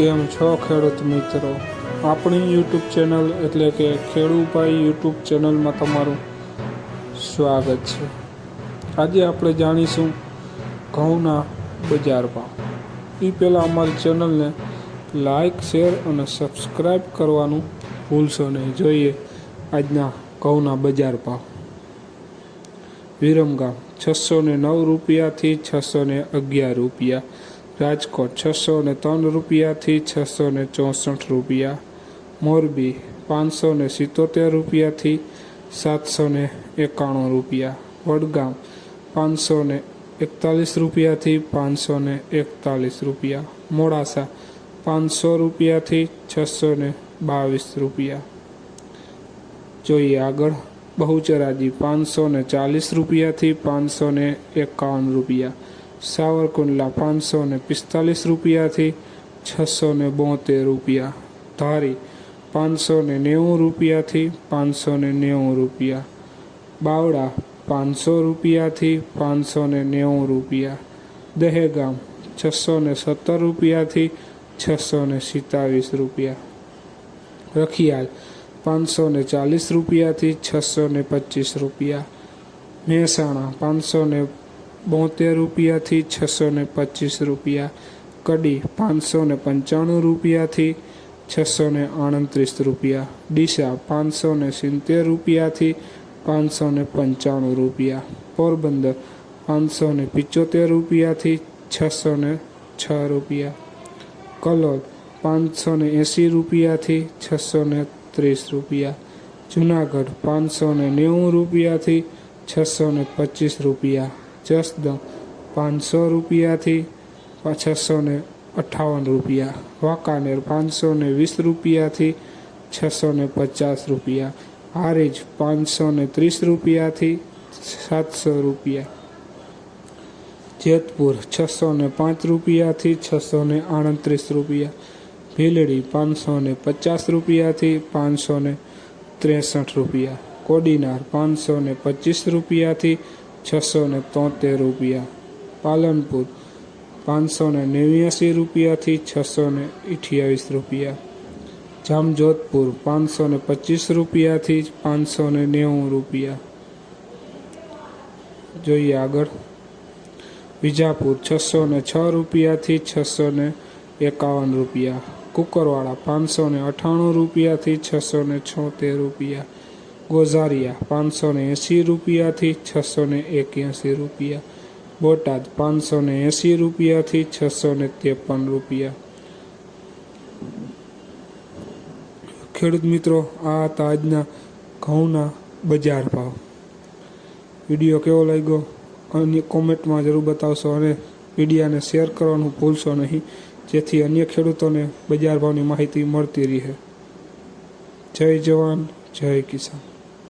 કેમ છો ખેડૂત મિત્રો? આપણી યુટ્યુબ ચેનલ એટલે કે ખેડૂભાઈ યુટ્યુબ ચેનલમાં તમારું સ્વાગત છે. આજે આપણે જાણીશું ઘઉંના બજાર ભાવ. એ પહેલાં અમારી ચેનલને લાઈક, શેર અને સબસ્ક્રાઈબ કરવાનું ભૂલશો નહીં. જોઈએ આજના ઘઉંના બજાર ભાવ. વિરમગામ, છસો ને નવ રૂપિયાથી છસો ને અગિયાર રૂપિયા. રાજકોટ છસો ને ત્રણ રૂપિયાથી છસો ને ચોસઠ રૂપિયા મોરબી પાંચસો ને સિત્તોતેર રૂપિયાથી સાતસો ને એકાણું રૂપિયા વડગામ પાંચસો ને એકતાલીસ રૂપિયાથી પાંચસો ને એકતાલીસ રૂપિયા મોડાસા પાંચસો રૂપિયાથી છસો ને બાવીસ રૂપિયા જોઈએ આગળ બહુચરાજી પાંચસો ને ચાલીસ રૂપિયાથી પાંચસો ને એકાવન રૂપિયા સાવરકુંડલા પાંચસો ને પિસ્તાલીસ રૂપિયાથી છસો ને બોતેર રૂપિયા. ધારી પાંચસો ને નેવું રૂપિયાથી પાંચસો ને નેવું રૂપિયા. બાવડા પાંચસો રૂપિયાથી પાંચસો ને નેવું રૂપિયા. દહેગામ છસો ને સત્તર રૂપિયાથી છસો ને સિત્તાવીસ રૂપિયા. રખિયાલ પાંચસો ને ચાલીસ રૂપિયાથી છસો ને પચીસ રૂપિયા. મહેસાણા પાંચસો ને બોતેર રૂપિયાથી છસો ને પચીસ રૂપિયા. કડી પાંચસો ને પંચાણું રૂપિયાથી છસો ને આડત્રીસ રૂપિયા. ડીસા પાંચસો ને સિત્તેર રૂપિયાથી પાંચસો ને પંચાણું રૂપિયા. પોરબંદર પાંચસો ને પિચોતેર રૂપિયાથી છસો ને છ રૂપિયા. કલોલ પાંચસો ને એંસી રૂપિયાથી છસો ને ત્રીસ રૂપિયા. જુનાગઢ પાંચસો ને નેવું રૂપિયાથી છસો ને પચીસ રૂપિયા. જસદણ પાંચસો રૂપિયાથી છસો ને અઠાવન રૂપિયા, વાંકાનેર પાંચસો ને વીસ રૂપિયાથી છસો ને પચાસ રૂપિયા હારીજ પાંચસો ને ત્રીસ રૂપિયાથી સાતસો રૂપિયા, જેતપુર છસો ને પાંચ રૂપિયાથી છસો ને આડત્રીસ રૂપિયા, ભીલડી પાંચસો ને પચાસ રૂપિયાથી પાંચસો ને ત્રેસઠ રૂપિયા, કોડીનાર પાંચસો ને પચીસ રૂપિયાથી છસો ને તોતેર રૂપિયા. પાલનપુર પાંચસો ને નેવ્યાસી રૂપિયાથી છસો ને અઠ્યાવીસ રૂપિયા. જામજોધપુર પાંચસો ને પચીસ રૂપિયાથી પાંચસો ને નેવું રૂપિયા. જોઈએ આગળ. વિજાપુર છસો ને છ રૂપિયાથી છસો ને એકાવન રૂપિયા. કુકરવાડા પાંચસો ને અઠ્ઠાણું રૂપિયાથી છસો ને છોતેર રૂપિયા. ગોઝારિયા પાંચસો ને એંસી રૂપિયાથી છસો ને એક્યાસી રૂપિયા. બોટાદ પાંચસો ને એંસી રૂપિયાથી છસો ને ત્રેપન રૂપિયા. ખેડૂત મિત્રો, આ હતા આજના ઘઉંના બજાર ભાવ. વીડિયો કેવો લાગ્યો? અન્ય કોમેન્ટમાં જરૂર બતાવશો અને વિડીયાને શેર કરવાનું ભૂલશો નહીં, જેથી અન્ય ખેડૂતોને બજાર ભાવની માહિતી મળતી રહે. જય જવાન, જય કિસાન.